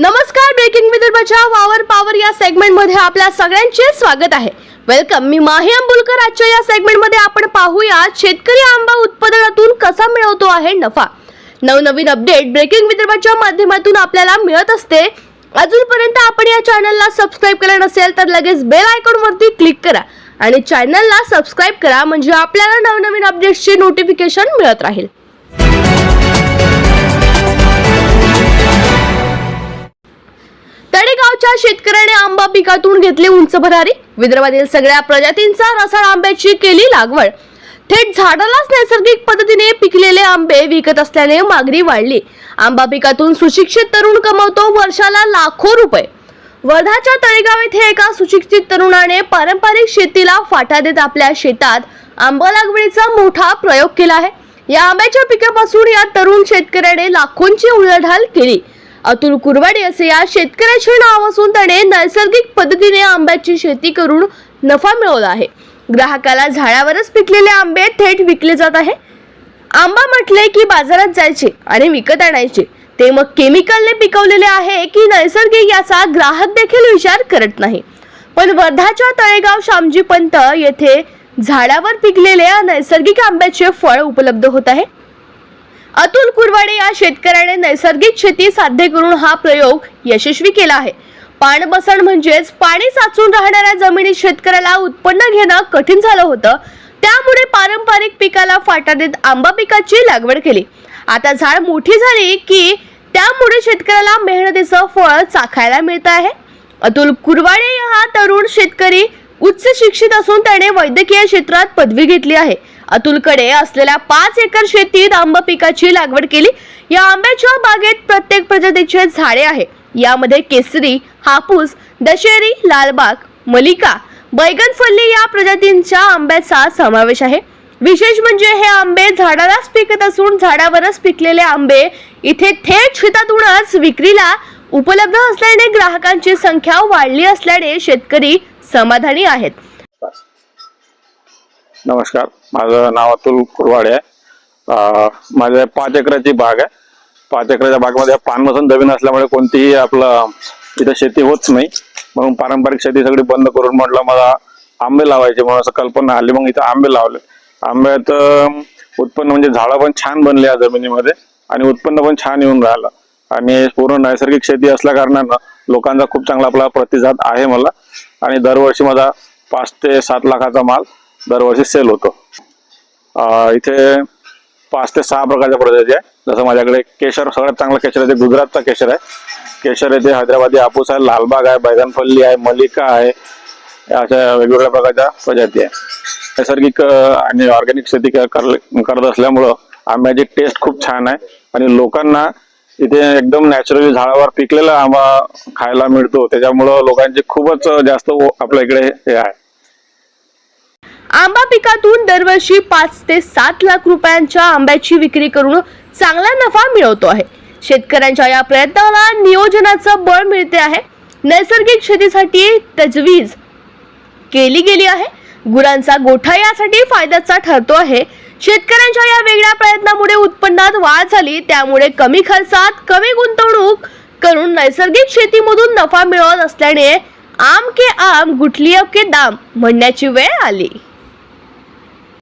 नमस्कार ब्रेकिंग विदर्भाच्या वावर पावर या सेगमेंटमध्ये आपल्या सगळ्यांचे स्वागत आहे. वेलकम मी माही अंबुलकर आजच्या या सेगमेंटमध्ये आपण पाहूया शेतकरी आंबा उत्पादनातून कसा मिळवतो आहे नफा. नवनवीन अपडेट ब्रेकिंग विदर्भाच्या माध्यमातून आपल्याला मिळत असते. अजूनपर्यंत आपण या चॅनलला सबस्क्राईब केलं नसेल तर लगेच बेल आयकॉनवरती क्लिक करा आणि चॅनलला सबस्क्राईब करा म्हणजे आपल्याला नवनवीन अपडेट्सचे नोटिफिकेशन मिळत राहील. विदर्भाच्या शेतकऱ्याने आंबा पिकातून घेतले उंच भरारी. विदर्भातील सगळ्या प्रजातींचा रसाळ आंब्याची केली लागवड. थेट झाडालाच नैसर्गिक पद्धतीने पिकलेले आंबे विकत असल्याने मागणी वाढली. आंबा पिकातून सुशिक्षित तरुण कमवतो वर्षाला लाखो रुपये. वर्धाच्या तळेगाव येथे एका सुशिक्षित तरुणाने पारंपरिक शेतीला फाटा देत आपल्या शेतात आंबा लागवडीचा मोठा प्रयोग केला आहे. या आंब्याच्या पिकापासून या तरुण शेतकऱ्याने लाखोंची उलाढाल केली. अतुल कुरवाडी असे या शेतकऱ्याचे नाव असून त्याने नैसर्गिक पद्धतीने आंब्याची शेती करून नफा मिळवला आहे. ग्राहकाला झाडावरच पिकलेले आंबे थेट विकले जात आहे. आंबा म्हटले की बाजारात जायचे आणि विकत आणायचे. ते मग केमिकलने पिकवलेले आहे की नैसर्गिक याचा ग्राहक देखील विचार करत नाही. पण वर्धाच्या तळेगाव श्यामजी पंत येथे झाडावर पिकलेल्या नैसर्गिक आंब्याचे फळ उपलब्ध होत आहे. अतुल कुरवाडे या शेतकऱ्याने नैसर्गिक शेती साध्य करून हा प्रयोग यशस्वी केला आहे. पाणबसण म्हणजेच पाणी साचून राहणाऱ्या जमिनीत शेतकऱ्याला उत्पन्न घेणं कठीण झालं होतं. त्यामुळे पारंपरिक पिकाला फाटा देत आंबा पिकाची लागवड केली. आता झाड मोठी झाली की त्यामुळे शेतकऱ्याला मेहनतीचं फळ चाखायला मिळत आहे. अतुल कुरवाडे हा तरुण शेतकरी उच्च शिक्षित असून त्याने वैद्यकीय क्षेत्रात पदवी घेतली आहे. अतुलकडे असलेल्या पाच एकर शेतीत आंबा पिकाची लागवड केली. या आंब्याच्या बागेत प्रत्येक प्रजातीचे झाडे आहे. यामध्ये केसरी हापूस दशेरी लालबाग मलिका बैगनफल्ली या प्रजातींच्या आंब्याचा समावेश आहे. विशेष म्हणजे हे आंबे झाडालाच पिकत असून झाडावरच पिकलेले आंबे इथे थेट शेतातूनच विक्रीला उपलब्ध असल्याने ग्राहकांची संख्या वाढली असल्याने शेतकरी समाधानी आहेत. नमस्कार. माझं नाव अतुल कुरवाडे आहे. माझ्या पाच एकराची बाग आहे. पाच एकराच्या बागमध्ये पानमसून जमीन असल्यामुळे कोणतीही आपलं इथं शेती होत नाही. म्हणून पारंपरिक शेती सगळी बंद करून म्हटलं मला आंबे लावायचे म्हणून असं कल्पना आली. मग इथं आंबे लावले. आंब्यात उत्पन्न म्हणजे झाडं पण छान बनली या जमिनीमध्ये आणि उत्पन्न पण छान येऊन राहिलं. आणि पूर्ण नैसर्गिक शेती असल्या कारणानं लोकांचा खूप चांगला आपला प्रतिसाद आहे मला. आणि दरवर्षी माझा पाच ते सात लाखाचा माल दरवर्षी सेल होतो. इथे पाच ते सहा प्रकारच्या प्रजाती आहे जसं माझ्याकडे केशर सगळ्यात चांगला केशर आहे ते गुजरातचा केशर आहे. केशर येथे हैदराबादी हापूस आहे लालबाग आहे बैगनफल्ली आहे मलिका आहे. अशा वेगवेगळ्या प्रकारच्या प्रजाती आहे नैसर्गिक आणि ऑर्गॅनिक शेती क- करत असल्यामुळं आंब्याची टेस्ट खूप छान आहे. आणि लोकांना इथे एकदम नॅचरली झाडावर पिकलेला आंबा खायला मिळतो. त्याच्यामुळं लोकांची खूपच जास्त आपल्या इकडे हे आहे. आंबा पिकातून दरवर्षी पाच ते सात लाख रुपयांच्या आंब्याची विक्री करून चांगला नफा मिळवतो आहे. शेतकऱ्यांच्या या प्रयत्नाला नियोजनाचं बळ मिळते आहे. नैसर्गिक शेतीसाठी तजवीज केली गेली आहे. गुरांचा गोठा यासाठी फायद्याचा ठरतो आहे. शेतकऱ्यांच्या या वेगळ्या प्रयत्नामुळे उत्पन्नात वाढ झाली त्यामुळे कमी खर्चात कमी गुंतवणूक करून नैसर्गिक शेतीमधून नफा मिळवत असल्याने आम के आम गुठली के दाम म्हणण्याची वेळ आली.